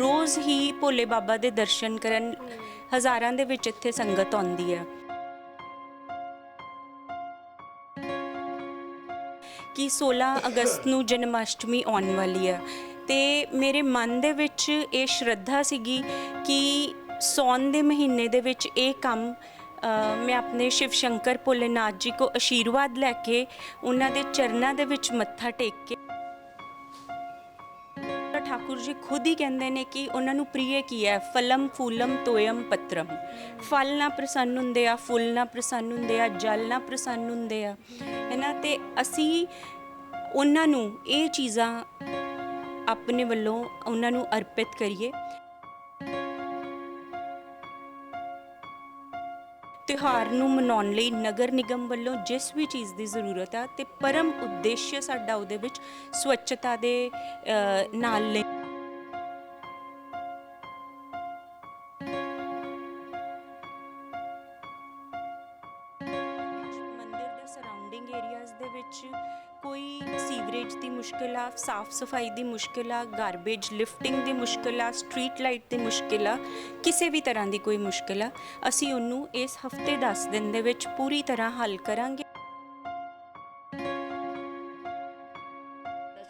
ਰੋਜ਼ ਹੀ ਭੋਲੇ ਬਾਬਾ ਦੇ ਦਰਸ਼ਨ ਕਰਨ ਹਜ਼ਾਰਾਂ ਦੇ ਵਿੱਚ ਇੱਥੇ ਸੰਗਤ ਆਉਂਦੀ ਹੈ। ਕਿ 16 ਅਗਸਤ ਨੂੰ ਜਨਮਾਸ਼ਟਮੀ ਆਉਣ ਵਾਲੀ ਹੈ? ਤੇ ਮੇਰੇ ਮਨ ਦੇ ਵਿੱਚ ਇਹ ਸ਼ਰਧਾ ਸੀਗੀ ਕਿ ਸੌਣ ਦੇ ਮਹੀਨੇ ਦੇ ਵਿੱਚ ਇਹ ਕੰਮ ਮੈਂ ਆਪਣੇ ਸ਼ਿਵ ਸ਼ੰਕਰ ਭੋਲੇਨਾਥ ਜੀ ਕੋ ਆਸ਼ੀਰਵਾਦ ਲੈ ਕੇ ਉਹਨਾਂ ਦੇ ਚਰਨਾਂ ਦੇ ਵਿੱਚ ਮੱਥਾ ਟੇਕ ਕੇ ਤਾਂ ਜੀ ਖੁਦ ਹੀ ਕਹਿੰਦੇ ਨੇ ਕਿ ਉਹਨਾਂ ਨੂੰ ਪ੍ਰਿਯ ਕੀ ਹੈ? ਫਲਮ ਫੂਲਮ ਤੋਯਮ ਪਤਰਮ। ਫਲ ਨਾ ਪ੍ਰਸੰਨ ਹੁੰਦੇ ਆ ਫੁੱਲ ਨਾ ਪ੍ਰਸੰਨ ਹੁੰਦੇ ਆ ਜਲ ਨਾ ਪ੍ਰਸੰਨ ਹੁੰਦੇ ਆ। ਹੈਨਾ? ਤੇ ਅਸੀਂ ਉਹਨਾਂ ਨੂੰ ਇਹ ਚੀਜ਼ਾਂ ਆਪਣੇ ਵੱਲੋਂ ਉਹਨਾਂ ਨੂੰ ਅਰਪਿਤ ਕਰੀਏ। ਤਿਉਹਾਰ ਨੂੰ ਮਨਾਉਣ ਲਈ ਨਗਰ ਨਿਗਮ ਵੱਲੋਂ ਜਿਸ ਵੀ ਚੀਜ਼ ਦੀ ਜ਼ਰੂਰਤ ਆ ਤੇ ਪਰਮ ਉਦੇਸ਼ ਸਾਡਾ ਉਹਦੇ ਵਿੱਚ ਸਵੱਛਤਾ ਦੇ ਅ, ਨਾਲ ਲਿੰਕ ਆ ਸਾਫ਼ ਸਫ਼ਾਈ ਦੀ ਮੁਸ਼ਕਿਲ ਆ ਗਾਰਬੇਜ ਲਿਫਟਿੰਗ ਦੀ ਮੁਸ਼ਕਿਲ ਆ ਸਟਰੀਟ ਲਾਈਟ ਦੀ ਮੁਸ਼ਕਿਲ ਆ ਕਿਸੇ ਵੀ ਤਰ੍ਹਾਂ ਦੀ ਕੋਈ ਮੁਸ਼ਕਿਲ ਆ ਅਸੀਂ ਉਹਨੂੰ ਇਸ ਹਫ਼ਤੇ 10 ਦਿਨ ਦੇ ਵਿੱਚ ਪੂਰੀ ਤਰ੍ਹਾਂ ਹੱਲ ਕਰਾਂਗੇ।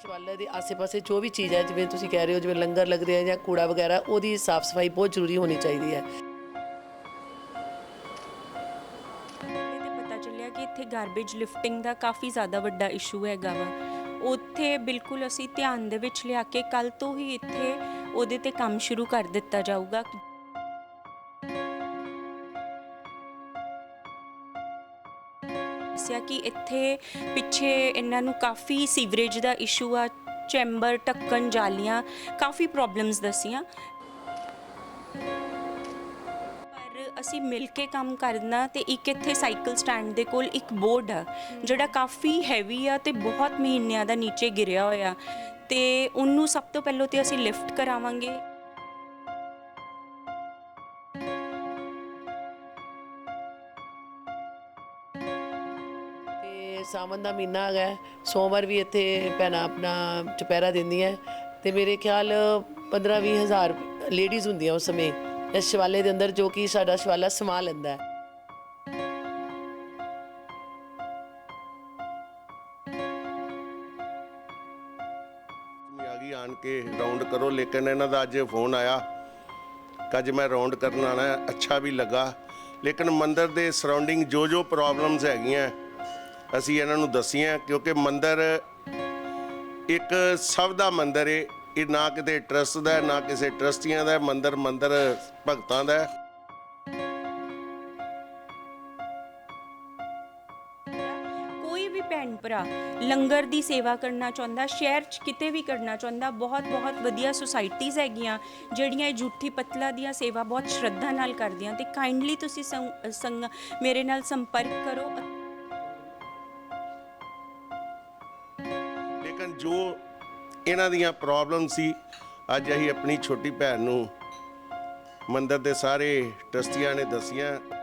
ਸ਼ਿਵਾਲਿਆ ਦੇ ਆਸ-ਪਾਸੇ ਜੋ ਵੀ ਚੀਜ਼ ਹੈ ਜਿਵੇਂ ਤੁਸੀਂ ਕਹਿ ਰਹੇ ਹੋ ਜਿਵੇਂ ਲੰਗਰ ਲੱਗ ਰਿਹਾ ਜਾਂ ਕੂੜਾ ਵਗੈਰਾ ਉਹਦੀ ਸਾਫ਼ ਸਫ਼ਾਈ ਬਹੁਤ ਜ਼ਰੂਰੀ ਹੋਣੀ ਚਾਹੀਦੀ ਹੈ। ਤੇ ਪਤਾ ਚੱਲਿਆ ਕਿ ਇੱਥੇ ਗਾਰਬੇਜ ਲਿਫਟਿੰਗ ਦਾ ਕਾਫੀ ਜ਼ਿਆਦਾ ਵੱਡਾ ਇਸ਼ੂ ਹੈਗਾ ਵਾ। ਉੱਥੇ ਬਿਲਕੁਲ ਅਸੀਂ ਧਿਆਨ ਦੇ ਵਿੱਚ ਲਿਆ ਕੇ ਕੱਲ ਤੋਂ ਹੀ ਇੱਥੇ ਉਹਦੇ ਤੇ ਕੰਮ ਸ਼ੁਰੂ ਕਰ ਦਿੱਤਾ ਜਾਊਗਾ। ਦੱਸਿਆ ਕਿ ਇੱਥੇ ਪਿੱਛੇ ਇਹਨਾਂ ਨੂੰ ਕਾਫੀ ਸੀਵਰੇਜ ਦਾ ਇਸ਼ੂ ਆ, ਚੈਂਬਰ ਢੱਕਣ ਜਾਲੀਆਂ ਕਾਫੀ ਪ੍ਰੋਬਲਮਸ ਦਸੀਆਂ। ਅਸੀਂ ਮਿਲ ਕੇ ਕੰਮ ਕਰਨਾ ਤੇ ਇੱਕ ਇੱਥੇ ਸਾਈਕਲ ਸਟੈਂਡ ਦੇ ਕੋਲ ਇੱਕ ਬੋਰਡ ਆ, ਜਿਹੜਾ ਕਾਫੀ ਹੈਵੀ ਆ ਤੇ ਬਹੁਤ ਮਹੀਨਿਆਂ ਦਾ ਨੀਚੇ ਗਿਰਿਆ ਹੋਇਆ। ਤੇ ਉਹਨੂੰ ਸਭ ਤੋਂ ਪਹਿਲਾਂ ਤੇ ਅਸੀਂ ਲਿਫਟ ਕਰਾਵਾਂਗੇ। ਤੇ ਸਾਵਨ ਦਾ ਮਹੀਨਾ ਹੈਗਾ ਹੈ। ਸੋਮਵਾਰ ਵੀ ਇੱਥੇ ਭੈਣਾਂ ਆਪਣਾ ਚੁਪਹਿਰਾ ਦਿੰਦੀਆਂ ਤੇ ਮੇਰੇ ਖਿਆਲ 15-20 ਹਜ਼ਾਰ ਲੇਡੀਜ਼ ਹੁੰਦੀਆਂ ਉਸ ਸਮੇਂ। ਇਸ ਸ਼ਿਵਾਲੇ ਦੇ ਅੰਦਰ ਜੋ ਕਿ ਸਾਡਾ ਸ਼ਿਵਾਲਾ ਸਮਾ ਲੈਂਦਾ ਹੈ। ਮੈਂ ਆਣ ਕੇ ਰਾਉਂਡ ਕਰੋ, ਲੇਕਿਨ ਇਹਨਾਂ ਦਾ ਅੱਜ ਫੋਨ ਆਇਆ ਕਿ ਅੱਜ ਮੈਂ ਰਾਉਂਡ ਕਰਨ ਆਣਾ ਅੱਛਾ ਵੀ ਲੱਗਾ। ਲੇਕਿਨ ਮੰਦਰ ਦੇ ਸਰਾਊਂਡਿੰਗ ਜੋ ਜੋ ਪ੍ਰੋਬਲਮਸ ਹੈਗੀਆਂ, ਅਸੀਂ ਇਹਨਾਂ ਨੂੰ ਦੱਸੀਆਂ, ਕਿਉਂਕਿ ਮੰਦਰ ਇੱਕ ਸਭ ਦਾ ਮੰਦਰ ਏ ਇਹ ਨਾ ਕਿਤੇ ਟਰਸਟ ਦਾ ਹੈ, ਨਾ ਕਿਸੇ ਟਰਸਟੀਆਂ ਦਾ ਹੈ। ਮੰਦਿਰ ਮੰਦਿਰ ਭਗਤਾਂ ਦਾ ਹੈ। ਕੋਈ ਵੀ ਭੈਣ ਭਰਾ ਲੰਗਰ ਦੀ ਸੇਵਾ ਕਰਨਾ ਚਾਹੁੰਦਾ ਸ਼ਹਿਰ 'ਚ ਕਿਤੇ ਵੀ ਕਰਨਾ ਚਾਹੁੰਦਾ ਬਹੁਤ ਬਹੁਤ ਵਧੀਆ ਸੁਸਾਇਟੀਆਂ ਹੈਗੀਆਂ ਜਿਹੜੀਆਂ ਇਹ ਜੂਠੀ ਪਤਲਾ ਦੀਆਂ ਸੇਵਾ ਬਹੁਤ ਸ਼ਰਧਾ ਨਾਲ ਕਰਦੀਆਂ ਤੇ ਕਾਈਂਡਲੀ ਤੁਸੀਂ ਸੰਗ- ਸੰਗ ਮੇਰੇ ਨਾਲ ਸੰਪਰਕ ਕਰੋ ਲੇਕਿਨ ਜੋ ਇਹਨਾਂ ਦੀਆਂ ਪ੍ਰੋਬਲਮ ਸੀ। ਅੱਜ ਅਸੀਂ ਆਪਣੀ ਛੋਟੀ ਭੈਣ ਨੂੰ ਮੰਦਰ ਦੇ ਸਾਰੇ ਟਰਸਟੀਆਂ ਨੇ ਦੱਸੀਆਂ।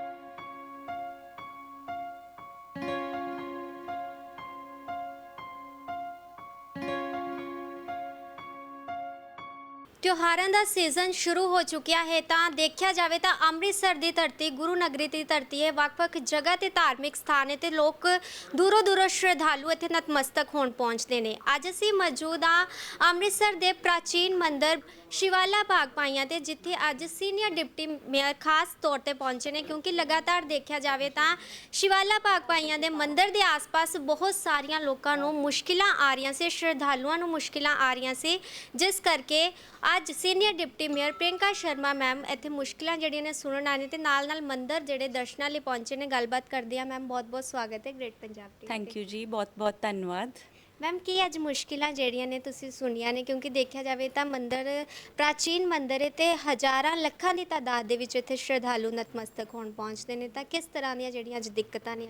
ਤਿਉਹਾਰਾਂ ਦਾ ਸੀਜ਼ਨ ਸ਼ੁਰੂ ਹੋ ਚੁੱਕਿਆ ਹੈ, ਤਾਂ ਦੇਖਿਆ ਜਾਵੇ ਤਾਂ ਅੰਮ੍ਰਿਤਸਰ ਦੀ ਧਰਤੀ, ਗੁਰੂ ਨਗਰੀ ਦੀ ਧਰਤੀ ਹੈ। ਵੱਖ-ਵੱਖ ਜਗ੍ਹਾ ਤੇ ਧਾਰਮਿਕ ਸਥਾਨ ਹੈ ਤੇ ਲੋਕ ਦੂਰੋਂ ਦੂਰੋਂ ਸ਼ਰਧਾਲੂ ਇੱਥੇ ਨਤਮਸਤਕ ਹੋਣ ਪਹੁੰਚਦੇ ਨੇ। ਅੱਜ ਅਸੀਂ ਮੌਜੂਦ ਹਾਂ ਅੰਮ੍ਰਿਤਸਰ ਦੇ ਪ੍ਰਾਚੀਨ ਮੰਦਿਰ ਸ਼ਿਵਾਲਾ ਭਾਗਪਾਈਆਂ ਤੇ, ਜਿੱਥੇ ਅੱਜ ਸੀਨੀਅਰ ਡਿਪਟੀ ਮੇਅਰ ਖਾਸ ਤੌਰ ਤੇ ਪਹੁੰਚੇ ਨੇ, ਕਿਉਂਕਿ ਲਗਾਤਾਰ ਦੇਖਿਆ ਜਾਵੇ ਤਾਂ ਸ਼ਿਵਾਲਾ ਭਾਗਪਾਈਆਂ ਦੇ ਮੰਦਿਰ ਦੇ ਆਸ-ਪਾਸ ਬਹੁਤ ਸਾਰੀਆਂ ਲੋਕਾਂ ਨੂੰ ਮੁਸ਼ਕਿਲਾਂ ਆ ਰਹੀਆਂ ਸੀ, ਸ਼ਰਧਾਲੂਆਂ ਨੂੰ ਮੁਸ਼ਕਿਲਾਂ ਆ ਰਹੀਆਂ ਸੀ, ਜਿਸ ਕਰਕੇ ਅੱਜ senior deputy mayor Priyanka Sharma ma'am ਇੱਥੇ ਮੁਸ਼ਕਿਲਾਂ ਜਿਹੜੀਆਂ ਨੇ ਸੁਣਨ ਨੇ ਤੇ ਨਾਲ-ਨਾਲ ਮੰਦਿਰ ਜਿਹੜੇ ਦਰਸ਼ਨਾਂ ਲਈ ਪਹੁੰਚੇ ਨੇ ਗੱਲਬਾਤ ਕਰਦੇ ਆ। ਮੈਮ ਬਹੁਤ-ਬਹੁਤ ਸਵਾਗਤ ਹੈ great Punjab TV thank you ਜੀ ਬਹੁਤ ਬਹੁਤ ਧੰਨਵਾਦ। ਮੈਮ ਕੀ ਅੱਜ ਮੁਸ਼ਕਿਲਾਂ ਜਿਹੜੀਆਂ ਨੇ ਤੁਸੀਂ ਸੁਣੀਆਂ ਨੇ? ਕਿਉਂਕਿ ਦੇਖਿਆ ਜਾਵੇ ਤਾਂ ਮੰਦਿਰ ਪ੍ਰਾਚੀਨ ਮੰਦਿਰ ਹੈ ਤੇ ਹਜ਼ਾਰਾਂ ਲੱਖਾਂ ਦੀ ਤਾਦਾਦ ਦੇ ਵਿੱਚ ਇੱਥੇ ਸ਼ਰਧਾਲੂ ਨਤਮਸਤਕ ਹੋਣ ਪਹੁੰਚਦੇ ਨੇ। ਤਾਂ ਕਿਸ ਤਰ੍ਹਾਂ ਦੀਆਂ ਜਿਹੜੀਆਂ ਅੱਜ ਦਿੱਕਤਾਂ ਨੇ?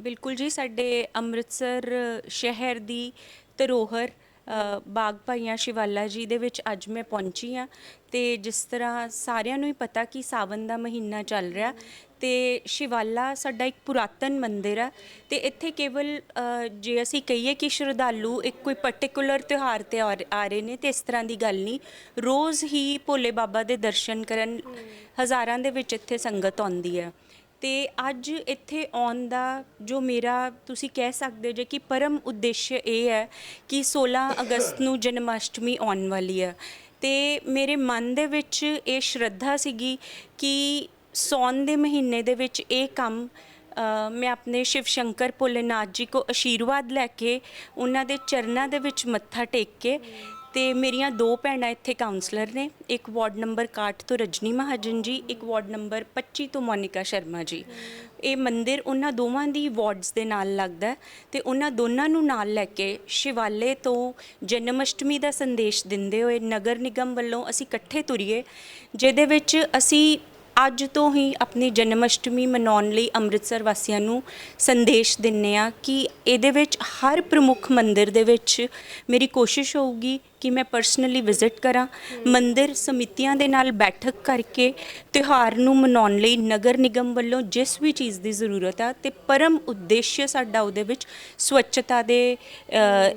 ਬਿਲਕੁਲ ਜੀ ਸਾਡੇ ਅੰਮ੍ਰਿਤਸਰ ਸ਼ਹਿਰ ਦੀ ਧਰੋਹਰ ਬਾਗ ਭਾਈਆਂ ਸ਼ਿਵਾਲਾ ਜੀ ਦੇ ਵਿੱਚ ਅੱਜ ਮੈਂ ਪਹੁੰਚੀ ਆ ਤੇ ਜਿਸ ਤਰ੍ਹਾਂ ਸਾਰਿਆਂ ਨੂੰ ਹੀ ਪਤਾ ਕਿ ਸਾਵਨ ਦਾ ਮਹੀਨਾ ਚੱਲ ਰਿਹਾ ਤੇ ਸ਼ਿਵਾਲਾ ਸਾਡਾ ਇੱਕ ਪੁਰਾਤਨ ਮੰਦਿਰ ਆ ਤੇ ਇੱਥੇ ਕੇਵਲ ਜੇ ਅਸੀਂ ਕਹੀਏ ਕਿ ਸ਼ਰਧਾਲੂ ਇੱਕ ਕੋਈ ਪਾਰਟਿਕੂਲਰ ਤਿਉਹਾਰ ਤੇ ਆ ਆ ਰਹੇ ਨੇ ਤੇ ਇਸ ਤਰ੍ਹਾਂ ਦੀ ਗੱਲ ਨਹੀਂ, ਰੋਜ਼ ਹੀ ਭੋਲੇ ਬਾਬਾ ਦੇ ਦਰਸ਼ਨ ਕਰਨ ਹਜ਼ਾਰਾਂ ਦੇ ਵਿੱਚ ਇੱਥੇ ਸੰਗਤ ਆਉਂਦੀ ਹੈ। ਤੇ ਅੱਜ ਇੱਥੇ ਆਉਣ ਦਾ ਜੋ ਮੇਰਾ ਤੁਸੀਂ ਕਹਿ ਸਕਦੇ ਜੇ ਕਿ ਪਰਮ ਉਦੇਸ਼ ਇਹ ਹੈ ਕਿ 16 ਅਗਸਤ ਨੂੰ ਜਨਮਾਸ਼ਟਮੀ ਆਉਣ ਵਾਲੀ ਹੈ। ਤੇ ਮੇਰੇ ਮਨ ਦੇ ਵਿੱਚ ਇਹ ਸ਼ਰਧਾ ਸੀਗੀ ਕਿ ਸੌਣ ਦੇ ਮਹੀਨੇ ਦੇ ਵਿੱਚ ਇਹ ਕੰਮ ਮੈਂ ਆਪਣੇ ਸ਼ਿਵ ਸ਼ੰਕਰ ਭੋਲੇਨਾਥ ਜੀ ਕੋ ਆਸ਼ੀਰਵਾਦ ਲੈ ਕੇ ਉਹਨਾਂ ਦੇ ਚਰਨਾਂ ਦੇ ਵਿੱਚ ਮੱਥਾ ਟੇਕ ਕੇ ਤੇ ਮੇਰੀਆਂ ਦੋ ਭੈਣਾਂ ਇੱਥੇ ਕਾਉਂਸਲਰ ਨੇ, ਇੱਕ ਵਾਰਡ ਨੰਬਰ 61 ਤੋਂ ਰਜਨੀ ਮਹਾਜਨ ਜੀ, ਇੱਕ ਵਾਰਡ ਨੰਬਰ 25 ਤੋਂ ਮੋਨਿਕਾ ਸ਼ਰਮਾ ਜੀ। ਇਹ ਮੰਦਿਰ ਉਹਨਾਂ ਦੋਵਾਂ ਦੀ ਵਾਰਡਸ ਦੇ ਨਾਲ ਲੱਗਦਾ ਹੈ ਤੇ ਉਹਨਾਂ ਦੋਨਾਂ ਨੂੰ ਨਾਲ ਲੈ ਕੇ ਸ਼ਿਵਾਲੇ ਤੋਂ ਜਨਮ ਅਸ਼ਟਮੀ ਦਾ ਸੰਦੇਸ਼ ਦਿੰਦੇ ਹੋਏ ਨਗਰ ਨਿਗਮ ਵੱਲੋਂ ਅਸੀਂ ਇਕੱਠੇ ਤੁਰੀਏ, ਜਿਹਦੇ ਵਿੱਚ ਅਸੀਂ ਅੱਜ ਤੋਂ ਹੀ ਆਪਣੀ ਜਨਮ ਅਸ਼ਟਮੀ ਮਨਾਉਣ ਲਈ ਅੰਮ੍ਰਿਤਸਰ ਵਾਸੀਆਂ ਨੂੰ ਸੰਦੇਸ਼ ਦਿੰਨੇ ਆ ਕਿ ਇਹਦੇ ਵਿੱਚ ਹਰ ਪ੍ਰਮੁੱਖ ਮੰਦਿਰ ਦੇ ਵਿੱਚ ਮੇਰੀ ਕੋਸ਼ਿਸ਼ ਹੋਊਗੀ ਕਿ ਮੈਂ ਪਰਸਨਲੀ ਵਿਜ਼ਿਟ ਕਰਾਂ, ਮੰਦਿਰ ਸਮਿਤੀਆਂ ਦੇ ਨਾਲ ਬੈਠਕ ਕਰਕੇ ਤਿਉਹਾਰ ਨੂੰ ਮਨਾਉਣ ਲਈ ਨਗਰ ਨਿਗਮ ਵੱਲੋਂ ਜਿਸ ਵੀ ਚੀਜ਼ ਦੀ ਜ਼ਰੂਰਤ ਆ ਤੇ ਪਰਮ ਉਦੇਸ਼ ਸਾਡਾ ਉਹਦੇ ਵਿੱਚ ਸਵੱਛਤਾ ਦੇ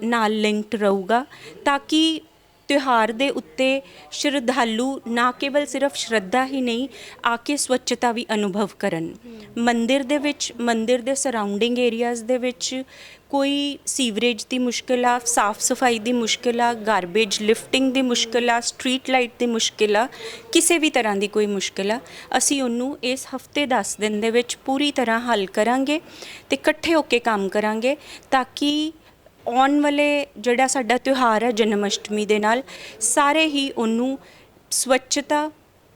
ਨਾਲ ਲਿੰਕਡ ਰਹੂਗਾ ਤਾਂ ਕਿ ਤਿਉਹਾਰ ਦੇ ਉੱਤੇ ਸ਼ਰਧਾਲੂ ਨਾ ਕੇਵਲ ਸਿਰਫ ਸ਼ਰਧਾ ਹੀ ਨਹੀਂ, ਆ ਕੇ ਸਵੱਛਤਾ ਵੀ ਅਨੁਭਵ ਕਰਨ। ਮੰਦਿਰ ਦੇ ਵਿੱਚ, ਮੰਦਿਰ ਦੇ ਸਰਾਊਂਡਿੰਗ ਏਰੀਆਜ਼ ਦੇ ਵਿੱਚ ਕੋਈ ਸੀਵਰੇਜ ਦੀ ਮੁਸ਼ਕਿਲ ਆ, ਸਾਫ਼ ਸਫ਼ਾਈ ਦੀ ਮੁਸ਼ਕਿਲ ਆ ਗਾਰਬੇਜ ਲਿਫਟਿੰਗ ਦੀ ਮੁਸ਼ਕਿਲ ਆ ਸਟਰੀਟ ਲਾਈਟ ਦੀ ਮੁਸ਼ਕਿਲ ਆ, ਕਿਸੇ ਵੀ ਤਰ੍ਹਾਂ ਦੀ ਕੋਈ ਮੁਸ਼ਕਿਲ ਆ, ਅਸੀਂ ਉਹਨੂੰ ਇਸ ਹਫ਼ਤੇ 10 ਦਿਨ ਦੇ ਵਿੱਚ ਪੂਰੀ ਤਰ੍ਹਾਂ ਹੱਲ ਕਰਾਂਗੇ ਤੇ ਇਕੱਠੇ ਹੋ ਕੇ ਕੰਮ ਕਰਾਂਗੇ ਤਾਂ ਕਿ ਆਉਣ ਵਾਲੇ ਜਿਹੜਾ ਸਾਡਾ ਤਿਉਹਾਰ ਹੈ ਜਨਮ ਅਸ਼ਟਮੀ ਦੇ ਨਾਲ, ਸਾਰੇ ਹੀ ਉਹਨੂੰ ਸਵੱਛਤਾ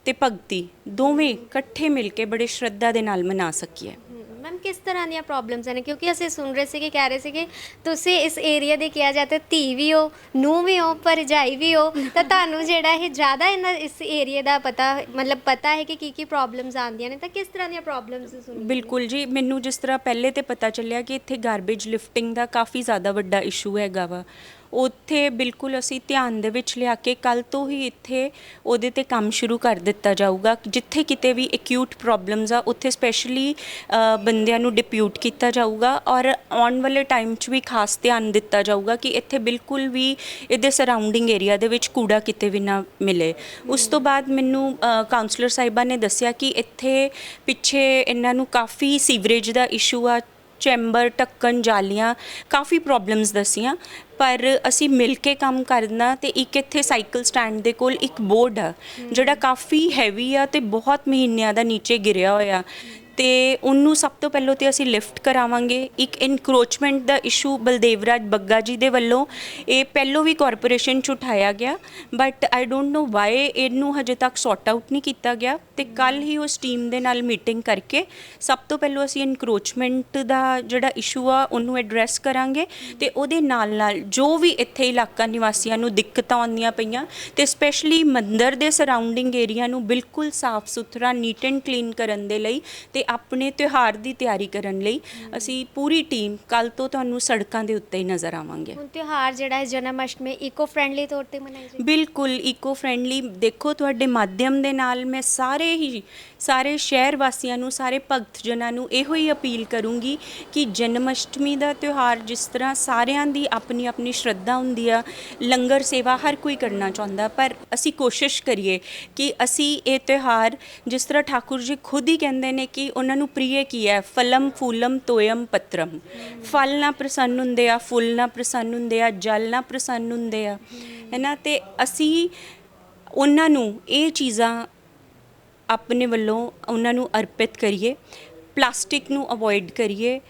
ਤੇ ਭਗਤੀ ਦੋਵੇਂ ਇਕੱਠੇ ਮਿਲ ਕੇ ਬੜੇ ਸ਼ਰਧਾ ਦੇ ਨਾਲ ਮਨਾ ਸਕੀਏ। ਮੈਮ ਕਿਸ ਤਰ੍ਹਾਂ ਦੀਆਂ ਪ੍ਰੋਬਲਮਸ ਨੇ ਕਿਉਂਕਿ ਅਸੀਂ ਸੁਣ ਰਹੇ ਸੀ ਕਹਿ ਰਹੇ ਸੀ ਤੁਸੀਂ ਇਸ ਏਰੀਆ ਦੇ ਕਿਹਾ ਜਾਂਦੇ ਧੀ ਵੀ ਹੋ ਨੂੰ ਵੀ ਹੋ, ਭਰਜਾਈ ਵੀ ਹੋ, ਤਾਂ ਤੁਹਾਨੂੰ ਜਿਹੜਾ ਇਹ ਜ਼ਿਆਦਾ ਇਹਨਾਂ ਇਸ ਏਰੀਆ ਦਾ ਪਤਾ, ਮਤਲਬ ਪਤਾ ਹੈ ਕਿ ਕੀ ਕੀ ਪ੍ਰੋਬਲਮਸ ਆਉਂਦੀਆਂ ਨੇ, ਤਾਂ ਕਿਸ ਤਰ੍ਹਾਂ ਦੀਆਂ ਪ੍ਰੋਬਲਮਸ ਸੁਣ ਬਿਲਕੁਲ ਜੀ, ਮੈਨੂੰ ਜਿਸ ਤਰ੍ਹਾਂ ਪਹਿਲੇ ਤੇ ਪਤਾ ਚੱਲਿਆ ਕਿ ਇੱਥੇ ਗਾਰਬੇਜ ਲਿਫਟਿੰਗ ਦਾ ਕਾਫੀ ਜ਼ਿਆਦਾ ਵੱਡਾ ਇਸ਼ੂ ਹੈਗਾ ਵਾ। ਉੱਥੇ ਬਿਲਕੁਲ ਅਸੀਂ ਧਿਆਨ ਦੇ ਵਿੱਚ ਲਿਆ ਕੇ ਕੱਲ ਤੋਂ ਹੀ ਇੱਥੇ ਉਹਦੇ ਤੇ ਕੰਮ ਸ਼ੁਰੂ ਕਰ ਦਿੱਤਾ ਜਾਊਗਾ। ਜਿੱਥੇ ਕਿਤੇ ਵੀ ਐਕਿਊਟ ਪ੍ਰੋਬਲਮਸ ਆ, ਉੱਥੇ ਸਪੈਸ਼ਲੀ ਬੰਦਿਆਂ ਨੂੰ ਡਿਪਿਊਟ ਕੀਤਾ ਜਾਊਗਾ ਔਰ ਆਉਣ ਵਾਲੇ ਟਾਈਮ 'ਚ ਵੀ ਖਾਸ ਧਿਆਨ ਦਿੱਤਾ ਜਾਊਗਾ ਕਿ ਇੱਥੇ ਬਿਲਕੁਲ ਵੀ ਇਹਦੇ ਸਰਾਊਂਡਿੰਗ ਏਰੀਆ ਦੇ ਵਿੱਚ ਕੂੜਾ ਕਿਤੇ ਵੀ ਨਾ ਮਿਲੇ। ਉਸ ਤੋਂ ਬਾਅਦ ਮੈਨੂੰ ਕਾਉਂਸਲਰ ਸਾਹਿਬਾ ਨੇ ਦੱਸਿਆ ਕਿ ਇੱਥੇ ਪਿੱਛੇ ਇਹਨਾਂ ਨੂੰ ਕਾਫੀ ਸੀਵਰੇਜ ਦਾ ਇਸ਼ੂ ਆ ਚੈਂਬਰ, ਢੱਕਣ, ਜਾਲੀਆਂ ਕਾਫੀ ਪ੍ਰੋਬਲਮਸ ਦਸੀਆਂ। ਪਰ ਅਸੀਂ ਮਿਲ ਕੇ ਕੰਮ ਕਰਨਾ ਤੇ ਇੱਕ ਇੱਥੇ ਸਾਈਕਲ ਸਟੈਂਡ ਦੇ ਕੋਲ ਇੱਕ ਬੋਰਡ ਆ, ਜਿਹੜਾ ਕਾਫੀ ਹੈਵੀ ਆ ਤੇ ਬਹੁਤ ਮਹੀਨਿਆਂ ਦਾ ਨੀਚੇ ਗਿਰਿਆ ਹੋਇਆ। ਤੇ ਉਹਨੂੰ ਸਭ ਤੋਂ ਪਹਿਲਾਂ ਤੇ ਅਸੀਂ ਲਿਫਟ ਕਰਾਵਾਂਗੇ। ਇੱਕ ਇਨਕਰੋਚਮੈਂਟ ਦਾ ਇਸ਼ੂ ਬਲਦੇਵ ਰਾਜ ਬੱਗਾ ਜੀ ਦੇ ਵੱਲੋਂ। ਇਹ ਪਹਿਲੋਂ ਵੀ ਕਾਰਪੋਰੇਸ਼ਨ ਚ ਉਠਾਇਆ ਗਿਆ but I don't know why ਇਹਨੂੰ ਹਜੇ ਤੱਕ ਸੌਟ ਆਊਟ ਨਹੀਂ ਕੀਤਾ ਗਿਆ ਤੇ ਕੱਲ ਹੀ ਉਸ ਟੀਮ ਦੇ ਨਾਲ ਮੀਟਿੰਗ ਕਰਕੇ ਸਭ ਤੋਂ ਪਹਿਲਾਂ ਅਸੀਂ ਇਨਕਰੋਚਮੈਂਟ ਦਾ ਜਿਹੜਾ ਇਸ਼ੂ ਆ ਉਹਨੂੰ ਐਡਰੈਸ ਕਰਾਂਗੇ ਤੇ ਉਹਦੇ ਨਾਲ ਨਾਲ ਜੋ ਵੀ ਇੱਥੇ ਇਲਾਕਾ ਨਿਵਾਸੀਆਂ ਨੂੰ ਦਿੱਕਤਾਂ ਆਉਂਦੀਆਂ ਪਈਆਂ ਤੇ ਸਪੈਸ਼ਲੀ ਮੰਦਰ ਦੇ ਸਰਾਊਂਡਿੰਗ ਏਰੀਆ ਨੂੰ ਬਿਲਕੁਲ ਸਾਫ਼ ਸੁਥਰਾ ਨੀਟ ਐਂਡ ਕਲੀਨ ਕਰਨ ਦੇ ਲਈ ਤੇ ਆਪਣੇ ਤਿਉਹਾਰ ਦੀ ਤਿਆਰੀ ਕਰਨ ਲਈ ਅਸੀਂ ਪੂਰੀ ਟੀਮ ਕੱਲ ਤੋਂ ਤੁਹਾਨੂੰ ਸੜਕਾਂ ਦੇ ਉੱਤੇ ਹੀ ਨਜ਼ਰ ਆਵਾਂਗੇ। ਹੁਣ ਤਿਉਹਾਰ ਜਿਹੜਾ ਹੈ ਜਨਮ ਅਸ਼ਟਮੀ ਇਕੋ ਫ੍ਰੈਂਡਲੀ ਤੌਰ ਤੇ ਮਨਾਈ ਜਾਂਦੀ ਬਿਲਕੁਲ ਇਕੋ ਫ੍ਰੈਂਡਲੀ ਦੇਖੋ ਤੁਹਾਡੇ ਮਾਧਿਅਮ ਦੇ ਨਾਲ ਮੈਂ ਸਾਰੇ ਹੀ ਸਾਰੇ ਸ਼ਹਿਰ ਵਾਸੀਆਂ ਨੂੰ ਸਾਰੇ ਭਗਤ ਜਨਾਂ ਨੂੰ ਇਹੋ ਹੀ ਅਪੀਲ ਕਰੂੰਗੀ ਕਿ ਜਨਮ ਅਸ਼ਟਮੀ ਦਾ ਤਿਉਹਾਰ ਜਿਸ ਤਰ੍ਹਾਂ ਸਾਰਿਆਂ ਦੀ ਆਪਣੀ ਆਪਣੀ ਸ਼ਰਧਾ ਹੁੰਦੀ ਆ ਲੰਗਰ ਸੇਵਾ ਹਰ ਕੋਈ ਕਰਨਾ ਚਾਹੁੰਦਾ ਪਰ ਅਸੀਂ ਕੋਸ਼ਿਸ਼ ਕਰੀਏ ਕਿ ਅਸੀਂ ਇਹ ਤਿਉਹਾਰ ਜਿਸ ਤਰ੍ਹਾਂ ਠਾਕੁਰ ਜੀ ਖੁਦ ਹੀ ਕਹਿੰਦੇ ਨੇ ਕਿ ਉਹਨਾਂ ਨੂੰ ਪ੍ਰਿਯ ਕੀ ਹੈ? ਫਲਮ, ਫੂਲਮ, ਤੋਯਮ, ਪੱਤਰਮ। ਫਲ ਨਾਲ ਪ੍ਰਸੰਨ ਹੁੰਦੇ ਆ, ਫੁੱਲ ਨਾਲ ਪ੍ਰਸੰਨ ਹੁੰਦੇ ਆ, ਜਲ ਨਾਲ ਪ੍ਰਸੰਨ ਹੁੰਦੇ ਆ। ਹੈਨਾ? ਤੇ ਅਸੀਂ ਉਹਨਾਂ ਨੂੰ ਇਹ ਚੀਜ਼ਾਂ ਆਪਣੇ ਵੱਲੋਂ ਉਹਨਾਂ ਨੂੰ ਅਰਪਿਤ ਕਰੀਏ, ਪਲਾਸਟਿਕ ਨੂੰ ਅਵੋਇਡ ਕਰੀਏ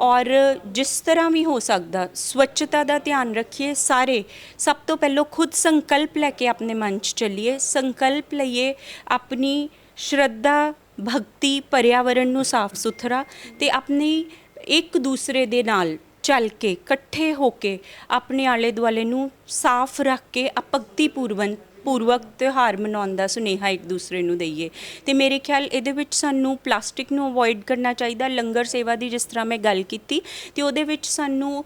ਔਰ ਜਿਸ ਤਰ੍ਹਾਂ ਵੀ ਹੋ ਸਕਦਾ, ਸਵੱਛਤਾ ਦਾ ਧਿਆਨ ਰੱਖੀਏ ਸਾਰੇ। ਸਭ ਤੋਂ ਪਹਿਲਾਂ ਖੁਦ ਸੰਕਲਪ ਲੈ ਕੇ ਆਪਣੇ ਮਨ 'ਚ ਚੱਲੀਏ, ਸੰਕਲਪ ਲਈਏ ਆਪਣੀ ਸ਼ਰਧਾ ਭਗਤੀ, ਪਰਿਆਵਰਣ ਨੂੰ ਸਾਫ਼ ਸੁਥਰਾ ਤੇ ਆਪਣੀ ਇੱਕ ਦੂਸਰੇ ਦੇ ਨਾਲ ਚੱਲ ਕੇ, ਇਕੱਠੇ ਹੋ ਕੇ ਆਪਣੇ ਆਲੇ ਦੁਆਲੇ ਨੂੰ ਸਾਫ਼ ਰੱਖ ਕੇ ਅਪਗਤੀ ਪੂਰਵਨ, ਪੂਰਵਕ ਤਿਉਹਾਰ ਮਨਾਉਣ ਦਾ ਸੁਨੇਹਾ ਇੱਕ ਦੂਸਰੇ ਨੂੰ ਦਈਏ। ਤੇ ਮੇਰੇ ਖਿਆਲ ਇਹਦੇ ਵਿੱਚ ਸਾਨੂੰ ਪਲਾਸਟਿਕ ਨੂੰ ਅਵੋਇਡ ਕਰਨਾ ਚਾਹੀਦਾ, ਲੰਗਰ ਸੇਵਾ ਦੀ ਜਿਸ ਤਰ੍ਹਾਂ ਮੈਂ ਗੱਲ ਕੀਤੀ, ਤੇ ਉਹਦੇ ਵਿੱਚ ਸਾਨੂੰ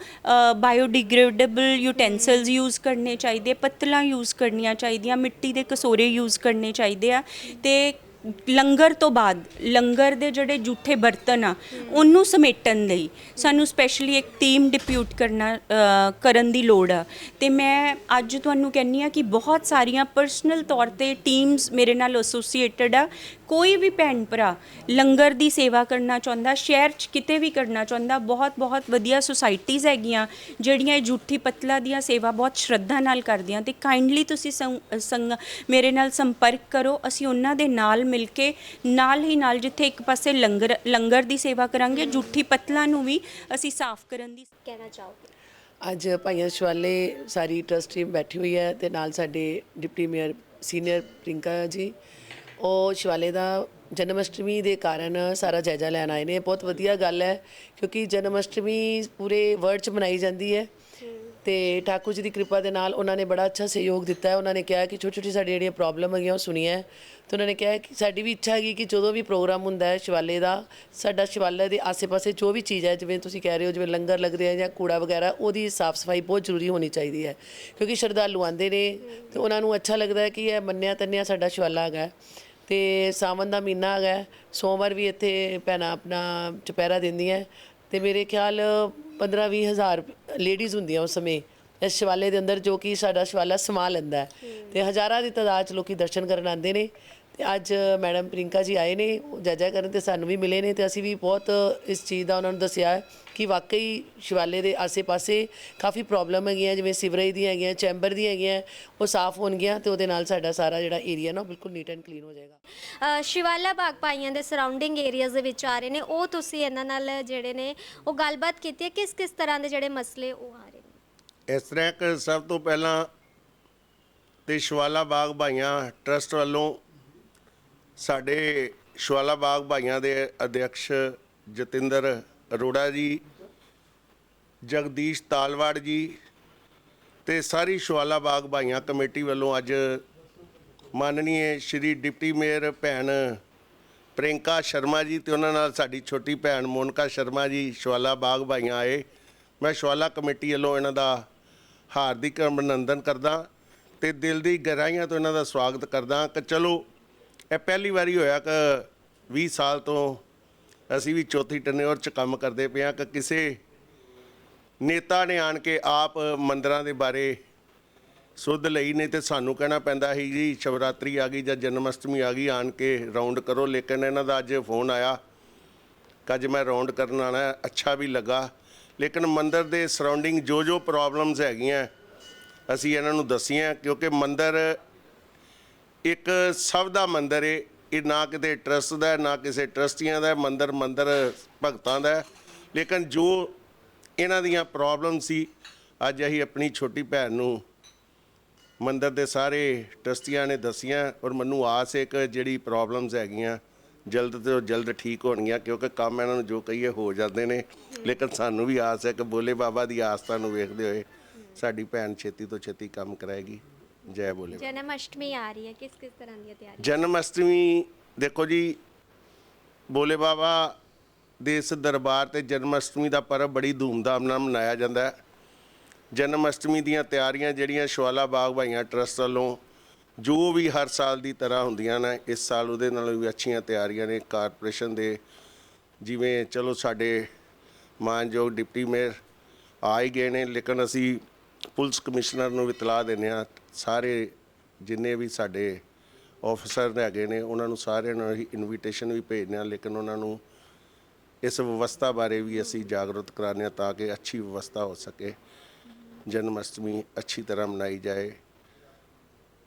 ਬਾਇਓਡੀਗ੍ਰੇਡੇਬਲ ਯੂਟੈਂਸਿਲਸ ਯੂਜ਼ ਕਰਨੇ ਚਾਹੀਦੇ, ਪੱਤਲਾਂ ਯੂਜ਼ ਕਰਨੀਆਂ ਚਾਹੀਦੀਆਂ, ਮਿੱਟੀ ਦੇ ਕਸੋਰੇ ਯੂਜ਼ ਕਰਨੇ ਚਾਹੀਦੇ ਆ ਤੇ ਲੰਗਰ ਤੋਂ ਬਾਅਦ ਲੰਗਰ ਦੇ ਜਿਹੜੇ ਜੂਠੇ ਬਰਤਨ ਆ ਉਹਨੂੰ ਸਮੇਟਣ ਲਈ ਸਾਨੂੰ ਸਪੈਸ਼ਲੀ ਇੱਕ ਟੀਮ ਡਿਪਿਊਟ ਕਰਨਾ ਅ, ਕਰਨ ਦੀ ਲੋੜ ਆ। ਤੇ ਮੈਂ ਅੱਜ ਤੁਹਾਨੂੰ ਕਹਿੰਨੀ ਆ ਕਿ ਬਹੁਤ ਸਾਰੀਆਂ ਪਰਸਨਲ ਤੌਰ ਤੇ ਟੀਮਸ ਮੇਰੇ ਨਾਲ ਐਸੋਸੀਏਟਡ ਆ। ਕੋਈ ਵੀ ਭੈਣ ਭਰਾ ਲੰਗਰ ਦੀ ਸੇਵਾ ਕਰਨਾ ਚਾਹੁੰਦਾ, ਸ਼ਹਿਰ 'ਚ ਕਿਤੇ ਵੀ ਕਰਨਾ ਚਾਹੁੰਦਾ, ਬਹੁਤ ਬਹੁਤ ਵਧੀਆ ਸੁਸਾਇਟੀਜ਼ ਹੈਗੀਆਂ, ਜਿਹੜੀਆਂ ਇਹ ਜੂਠੀ ਪਤਲਾ ਦੀਆਂ ਸੇਵਾ ਬਹੁਤ ਸ਼ਰਧਾ ਨਾਲ ਕਰਦੀਆਂ ਤੇ ਕਾਈਂਡਲੀ ਤੁਸੀਂ ਸੰਗ- ਮੇਰੇ ਨਾਲ ਸੰਪਰਕ ਕਰੋ, ਅਸੀਂ ਉਹਨਾਂ ਦੇ ਨਾਲ ਮਿਲ ਕੇ ਨਾਲ ਹੀ ਨਾਲ ਜਿੱਥੇ ਇੱਕ ਪਾਸੇ ਲੰਗਰ ਲੰਗਰ ਦੀ ਸੇਵਾ ਕਰਾਂਗੇ, ਜੂਠੀ ਪਤਲਾ ਨੂੰ ਵੀ ਅਸੀਂ ਸਾਫ਼ ਕਰਨ ਦੀ ਕਹਿਣਾ ਚਾਹੋਗੇ? ਅੱਜ ਭਾਈਆਂ ਸਵਾਲੇ ਸਾਰੀ ਟਰਸਟ ਟੀਮ ਬੈਠੀ ਹੋਈ ਹੈ ਤੇ ਨਾਲ ਸਾਡੇ ਡਿਪਟੀ ਮੇਅਰ ਸੀਨੀਅਰ ਪ੍ਰਿੰਕਾ ਜੀ ਉਹ ਸ਼ਿਵਾਲੇ ਦਾ ਜਨਮ ਅਸ਼ਟਮੀ ਦੇ ਕਾਰਨ ਸਾਰਾ ਜਾਇਜ਼ਾ ਲੈਣ ਆਏ ਨੇ। ਬਹੁਤ ਵਧੀਆ ਗੱਲ ਹੈ, ਕਿਉਂਕਿ ਜਨਮ ਅਸ਼ਟਮੀ ਪੂਰੇ ਵਰਲਡ 'ਚ ਮਨਾਈ ਜਾਂਦੀ ਹੈ ਤੇ ਠਾਕੁਰ ਜੀ ਦੀ ਕਿਰਪਾ ਦੇ ਨਾਲ ਉਹਨਾਂ ਨੇ ਬੜਾ ਅੱਛਾ ਸਹਿਯੋਗ ਦਿੱਤਾ ਹੈ। ਉਹਨਾਂ ਨੇ ਕਿਹਾ ਕਿ ਛੋਟੀ ਛੋਟੀ ਸਾਡੀ ਜਿਹੜੀਆਂ ਪ੍ਰੋਬਲਮ ਹੈਗੀਆਂ ਉਹ ਸੁਣੀਆਂ ਤੇ ਉਹਨਾਂ ਨੇ ਕਿਹਾ ਕਿ ਸਾਡੀ ਵੀ ਇੱਛਾ ਹੈਗੀ ਕਿ ਜਦੋਂ ਵੀ ਪ੍ਰੋਗਰਾਮ ਹੁੰਦਾ ਹੈ ਸ਼ਿਵਾਲੇ ਦਾ, ਸਾਡਾ ਸ਼ਿਵਾਲੇ ਦੇ ਆਸੇ-ਪਾਸੇ ਜੋ ਵੀ ਚੀਜ਼ ਹੈ, ਜਿਵੇਂ ਤੁਸੀਂ ਕਹਿ ਰਹੇ ਹੋ, ਜਿਵੇਂ ਲੰਗਰ ਲੱਗਦੇ ਆ ਜਾਂ ਕੂੜਾ ਵਗੈਰਾ, ਉਹਦੀ ਸਾਫ਼ ਸਫ਼ਾਈ ਬਹੁਤ ਜ਼ਰੂਰੀ ਹੋਣੀ ਚਾਹੀਦੀ ਹੈ। ਕਿਉਂਕਿ ਸ਼ਰਧਾਲੂ ਆਉਂਦੇ ਨੇ ਤੇ ਉਹਨਾਂ ਨੂੰ ਅੱਛਾ ਲੱਗਦਾ ਹੈ ਕਿ ਇਹ ਮੰਨਿਆ ਤੰਨਿਆ ਸਾਡਾ ਸ਼ਿਵਾਲਾ ਹੈਗਾ ਤੇ ਸਾਵਨ ਦਾ ਮਹੀਨਾ ਹੈਗਾ ਸੋਮਵਾਰ ਵੀ ਇੱਥੇ ਭੈਣਾਂ ਆਪਣਾ ਚੁਪਹਿਰਾ ਦਿੰਦੀਆਂ ਤੇ ਮੇਰੇ ਖਿਆਲ 15-20 ਹਜ਼ਾਰ ਲੇਡੀਜ਼ ਹੁੰਦੀਆਂ ਉਸ ਸਮੇਂ ਇਸ ਸ਼ਿਵਾਲੇ ਦੇ ਅੰਦਰ ਜੋ ਕਿ ਸਾਡਾ ਸ਼ਿਵਾਲਾ ਸਮਾ ਲੈਂਦਾ ਹੈ। ਤੇ ਹਜ਼ਾਰਾਂ ਦੀ ਤਾਦਾਦ ਚ ਲੋਕੀ ਦਰਸ਼ਨ ਕਰਨ ਆਉਂਦੇ ਨੇ। ਤੇ ਅੱਜ ਮੈਡਮ ਪ੍ਰਿੰਕਾ ਜੀ ਆਏ ਨੇ ਉਹ ਜਾਜਾ ਕਰਨ ਤੇ ਸਾਨੂੰ ਵੀ ਮਿਲੇ ਨੇ ਤੇ ਅਸੀਂ ਵੀ ਬਹੁਤ ਇਸ ਚੀਜ਼ ਦਾ ਉਹਨਾਂ ਨੂੰ ਦੱਸਿਆ ਹੈ ਕਿ ਵਾਕਈ ਸ਼ਿਵਾਲੇ ਦੇ ਆਸੇ-ਪਾਸੇ ਕਾਫੀ ਪ੍ਰੋਬਲਮ ਹੈਗੀਆਂ ਜਿਵੇਂ ਸਿਵਰੇਜ ਦੀਆਂ ਹੈਗੀਆਂ ਚੈਂਬਰ ਦੀਆਂ ਹੈਗੀਆਂ ਉਹ ਸਾਫ਼ ਹੋਣਗੀਆਂ ਤੇ ਉਹਦੇ ਨਾਲ ਸਾਡਾ ਸਾਰਾ ਜਿਹੜਾ ਏਰੀਆ ਨਾ ਉਹ ਬਿਲਕੁਲ ਨੀਟ ਐਂਡ ਕਲੀਨ ਹੋ ਜਾਏਗਾ। ਸ਼ਿਵਾਲਾ ਬਾਗ ਭਾਈਆਂ ਦੇ ਸਰਾਊਂਡਿੰਗ ਏਰੀਆਜ਼ ਦੇ ਵਿੱਚ ਆ ਰਹੇ ਨੇ ਉਹ ਤੁਸੀਂ ਇਹਨਾਂ ਨਾਲ ਜਿਹੜੇ ਨੇ ਉਹ ਗੱਲਬਾਤ ਕੀਤੀ ਹੈ ਕਿਸ ਕਿਸ ਤਰ੍ਹਾਂ ਦੇ ਜਿਹੜੇ ਮਸਲੇ ਉਹ ਆ ਰਹੇ ਨੇ? ਇਸ ਤਰ੍ਹਾਂ ਕਿ ਸਭ ਤੋਂ ਪਹਿਲਾਂ ਤੇ ਸ਼ਵਾਲਾ ਬਾਗ ਭਾਈਆਂ ਟਰਸਟ ਵੱਲੋਂ ਸਾਡੇ ਸ਼ਵਾਲਾ ਬਾਗ ਭਾਈਆਂ ਦੇ ਅਧਿਕਸ਼ ਜਤਿੰਦਰ ਅਰੋੜਾ ਜੀ, ਜਗਦੀਸ਼ ਤਾਲਵਾੜ ਜੀ ਤੇ ਸਾਰੀ ਸ਼ਵਾਲਾ ਬਾਗ ਭਾਈਆਂ ਕਮੇਟੀ ਵੱਲੋਂ ਅੱਜ ਮਾਨਣੀਏ ਸ਼੍ਰੀ ਡਿਪਟੀ ਮੇਅਰ ਭੈਣ ਪ੍ਰਿੰਕਾ ਸ਼ਰਮਾ ਜੀ ਤੇ ਉਹਨਾਂ ਨਾਲ ਸਾਡੀ ਛੋਟੀ ਭੈਣ ਮੋਨਕਾ ਸ਼ਰਮਾ ਜੀ ਸ਼ਵਾਲਾ ਬਾਗ ਭਾਈਆਂ ਆਏ। ਮੈਂ ਸ਼ਵਾਲਾ ਕਮੇਟੀ ਵੱਲੋਂ ਇਹਨਾਂ ਦਾ ਹਾਰਦਿਕ ਅਭਿਨੰਦਨ ਕਰਦਾ ਤੇ ਦਿਲ ਦੀ ਗਹਿਰਾਈਆਂ ਤੋਂ ਇਹਨਾਂ ਦਾ ਸਵਾਗਤ ਕਰਦਾ ਕਿ ਚਲੋ ਇਹ ਪਹਿਲੀ ਵਾਰੀ ਹੋਇਆ ਕਿ 20 ਸਾਲ ਤੋਂ ਅਸੀਂ ਵੀ ਚੌਥੀ ਟਨਿਓਰ ਚ ਕੰਮ ਕਰਦੇ ਪਏ ਹਾਂ ਕਿ ਕਿਸੇ ਨੇਤਾ ਨੇ ਆਣ ਕੇ ਆਪ ਮੰਦਰਾਂ ਦੇ ਬਾਰੇ ਸੁੱਧ ਲਈ, ਨਹੀਂ ਤੇ ਸਾਨੂੰ ਕਹਿਣਾ ਪੈਂਦਾ ਸੀ, ਜੀ ਸ਼ਿਵਰਾਤਰੀ ਆ ਗਈ ਜਾਂ ਜਨਮ ਅਸ਼ਟਮੀ ਆ ਗਈ, ਆਣ ਕੇ ਰਾਉਂਡ ਕਰੋ, ਲੇਕਿਨ ਇਹਨਾਂ ਦਾ ਅੱਜ ਫੋਨ ਆਇਆ ਕਿ ਅੱਜ ਮੈਂ ਰਾਉਂਡ ਕਰਨ ਆਣਾ ਅੱਛਾ ਵੀ ਲੱਗਾ। ਲੇਕਿਨ ਮੰਦਰ ਦੇ ਸਰਾਊਂਡਿੰਗ ਜੋ ਜੋ ਪ੍ਰੋਬਲਮਸ ਹੈਗੀਆਂ, ਅਸੀਂ ਇਹਨਾਂ ਨੂੰ ਦਸੀਆਂ, ਕਿਉਂਕਿ ਮੰਦਰ ਇੱਕ ਸਭ ਦਾ ਮੰਦਿਰ ਏ। ਇਹ ਨਾ ਕਿਤੇ ਟਰਸਟ ਦਾ ਨਾ ਕਿਸੇ ਟਰਸਟੀਆਂ ਦਾ ਹੈ, ਮੰਦਿਰ ਮੰਦਿਰ ਭਗਤਾਂ ਦਾ। ਲੇਕਿਨ ਜੋ ਇਹਨਾਂ ਦੀਆਂ ਪ੍ਰੋਬਲਮ ਸੀ ਅੱਜ ਅਸੀਂ ਆਪਣੀ ਛੋਟੀ ਭੈਣ ਨੂੰ ਮੰਦਰ ਦੇ ਸਾਰੇ ਟਰਸਟੀਆਂ ਨੇ ਦੱਸੀਆਂ ਔਰ ਮੈਨੂੰ ਆਸ ਹੈ ਕਿ ਜਿਹੜੀ ਪ੍ਰੋਬਲਮਸ ਹੈਗੀਆਂ ਜਲਦ ਤੋਂ ਜਲਦ ਠੀਕ ਹੋਣਗੀਆਂ ਕਿਉਂਕਿ ਕੰਮ ਇਹਨਾਂ ਨੂੰ ਜੋ ਕਹੀਏ ਹੋ ਜਾਂਦੇ ਨੇ। ਲੇਕਿਨ ਸਾਨੂੰ ਵੀ ਆਸ ਹੈ ਕਿ ਬੋਲੇ ਬਾਬਾ ਦੀ ਆਸਥਾ ਨੂੰ ਵੇਖਦੇ ਹੋਏ ਸਾਡੀ ਭੈਣ ਛੇਤੀ ਤੋਂ ਛੇਤੀ ਕੰਮ ਕਰਾਏਗੀ। ਜੈ ਬੋਲੇ। ਜਨਮ ਅਸ਼ਟਮੀ ਆ ਰਹੀ ਹੈ ਕਿਸ ਕਿਸ ਤਰ੍ਹਾਂ ਦੀਆਂ ਤਿਆਰੀਆਂ? ਜਨਮ ਅਸ਼ਟਮੀ ਦੇਖੋ ਜੀ ਬੋਲੇ ਬਾਬਾ ਦੇ ਇਸ ਦਰਬਾਰ ਤੇ ਜਨਮ ਅਸ਼ਟਮੀ ਦਾ ਪਰਬ ਬੜੀ ਧੂਮਧਾਮ ਨਾਲ ਮਨਾਇਆ ਜਾਂਦਾ ਹੈ। ਜਨਮ ਅਸ਼ਟਮੀ ਦੀਆਂ ਤਿਆਰੀਆਂ ਜਿਹੜੀਆਂ ਸ਼ਵਾਲਾ ਬਾਗ ਭਾਈਆਂ ਟਰਸਟ ਵੱਲੋਂ ਜੋ ਵੀ ਹਰ ਸਾਲ ਦੀ ਤਰ੍ਹਾਂ ਹੁੰਦੀਆਂ ਨੇ ਇਸ ਸਾਲ ਉਹਦੇ ਨਾਲੋਂ ਵੀ ਅੱਛੀਆਂ ਤਿਆਰੀਆਂ ਨੇ ਕਾਰਪੋਰੇਸ਼ਨ ਦੇ। ਜਿਵੇਂ ਚਲੋ ਸਾਡੇ ਮਾਨਯੋਗ ਡਿਪਟੀ ਮੇਅਰ ਆ ਹੀ ਗਏ ਨੇ ਲੇਕਿਨ ਅਸੀਂ ਪੁਲਿਸ ਕਮਿਸ਼ਨਰ ਨੂੰ ਵੀ ਇਤਲਾਹ ਦਿੰਦੇ ਹਾਂ। ਸਾਰੇ ਜਿੰਨੇ ਵੀ ਸਾਡੇ ਆਫੀਸਰ ਹੈਗੇ ਨੇ, ਉਹਨਾਂ ਨੂੰ ਸਾਰਿਆਂ ਨੂੰ ਅਸੀਂ ਇਨਵੀਟੇਸ਼ਨ ਵੀ ਭੇਜਦੇ ਹਾਂ, ਲੇਕਿਨ ਉਹਨਾਂ ਨੂੰ ਇਸ ਵਿਵਸਥਾ ਬਾਰੇ ਵੀ ਅਸੀਂ ਜਾਗਰੂਕ ਕਰਾਉਂਦੇ ਹਾਂ ਤਾਂ ਕਿ ਅੱਛੀ ਵਿਵਸਥਾ ਹੋ ਸਕੇ। ਜਨਮ ਅਸ਼ਟਮੀ ਅੱਛੀ ਤਰ੍ਹਾਂ ਮਨਾਈ ਜਾਏ।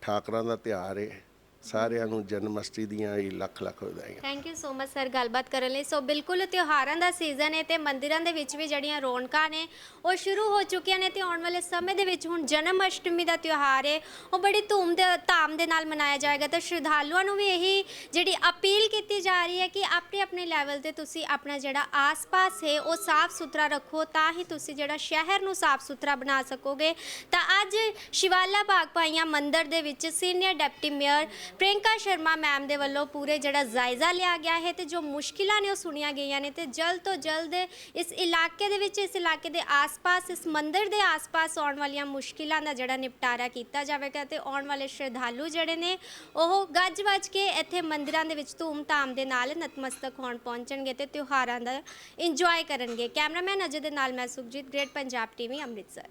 ਠਾਕਰਾਂ ਦਾ ਤਿਉਹਾਰ ਹੈ ਸਾਰਿਆਂ ਨੂੰ ਜਨਮਸ਼ਟਮੀ ਦੀਆਂ ਹੀ ਲੱਖ ਲੱਖ ਵਧਾਈਆਂ। Thank you so much sir ਗੱਲਬਾਤ ਕਰਨ ਲਈ ਸੋ ਬਿਲਕੁਲ ਤਿਉਹਾਰਾਂ ਦਾ ਸੀਜ਼ਨ ਹੈ ਤੇ ਮੰਦਿਰਾਂ ਦੇ ਵਿੱਚ ਵੀ ਜਿਹੜੀਆਂ ਰੌਣਕਾਂ ਨੇ, ਉਹ ਸ਼ੁਰੂ ਹੋ ਚੁੱਕੀਆਂ ਨੇ ਤੇ ਆਉਣ ਵਾਲੇ ਸਮੇਂ ਦੇ ਵਿੱਚ ਹੁਣ ਜਨਮ ਅਸ਼ਟਮੀ ਦਾ ਤਿਉਹਾਰ ਹੈ। ਉਹ ਬੜੀ ਧੂਮ ਦੇ, ਧਾਮ ਦੇ ਨਾਲ ਮਨਾਇਆ ਜਾਏਗਾ ਤੇ ਸ਼ਰਧਾਲੂਆਂ ਨੂੰ ਵੀ ਇਹੀ ਜਿਹੜੀ ਅਪੀਲ ਕੀਤੀ ਜਾ ਰਹੀ ਹੈ ਕਿ ਆਪਣੇ ਆਪਣੇ ਲੈਵਲ ਤੇ ਤੁਸੀਂ ਆਪਣਾ ਜਿਹੜਾ ਆਸ-ਪਾਸ ਹੈ, ਉਹ ਸਾਫ਼ ਸੁਥਰਾ ਰੱਖੋ, ਤਾਂ ਹੀ ਤੁਸੀਂ ਜਿਹੜਾ ਸ਼ਹਿਰ ਨੂੰ ਸਾਫ਼ ਸੁਥਰਾ ਬਣਾ ਸਕੋਗੇ। ਤਾਂ ਅੱਜ ਸ਼ਿਵਾਲਾ ਬਾਗ ਪਾਈਆਂ ਮੰਦਿਰ ਦੇ ਵਿੱਚ senior deputy mayor Priyanka Sharma ma'am ਦੇ ਵੱਲੋਂ ਪੂਰੇ ਜਿਹੜਾ ਜਾਇਜ਼ਾ ਲਿਆ ਗਿਆ ਹੈ ਤੇ ਜੋ ਮੁਸ਼ਕਿਲਾਂ ਨੇ ਉਹ ਸੁਣੀਆਂ ਗਈਆਂ ਨੇ ਤੇ ਜਲਦ ਤੋਂ ਜਲਦ ਇਸ ਇਲਾਕੇ ਦੇ ਵਿੱਚ, ਇਸ ਇਲਾਕੇ ਦੇ ਆਸ-ਪਾਸ, ਇਸ ਮੰਦਿਰ ਦੇ ਆਸ-ਪਾਸ ਆਉਣ ਵਾਲੀਆਂ ਮੁਸ਼ਕਿਲਾਂ ਦਾ ਜਿਹੜਾ ਨਿਪਟਾਰਾ ਕੀਤਾ ਜਾਵੇਗਾ ਤੇ ਆਉਣ ਵਾਲੇ ਸ਼ਰਧਾਲੂ ਜਿਹੜੇ ਨੇ, ਉਹ ਗੱਜ-ਵੱਜ ਕੇ ਇੱਥੇ ਮੰਦਿਰਾਂ ਦੇ ਵਿੱਚ ਧੂਮ-ਧਾਮ ਦੇ ਨਾਲ ਨਤਮਸਤਕ ਹੋਣ ਪਹੁੰਚਣਗੇ ਤੇ ਤਿਉਹਾਰਾਂ ਦਾ ਇੰਜੋਏ ਕਰਨਗੇ। ਕੈਮਰਾਮੈਨ ਅਜੇ ਦੇ ਨਾਲ ਮੈਂ ਸੁਖਜੀਤ ਗ੍ਰੇਟ ਪੰਜਾਬ ਟੀਵੀ ਅੰਮ੍ਰਿਤਸਰ।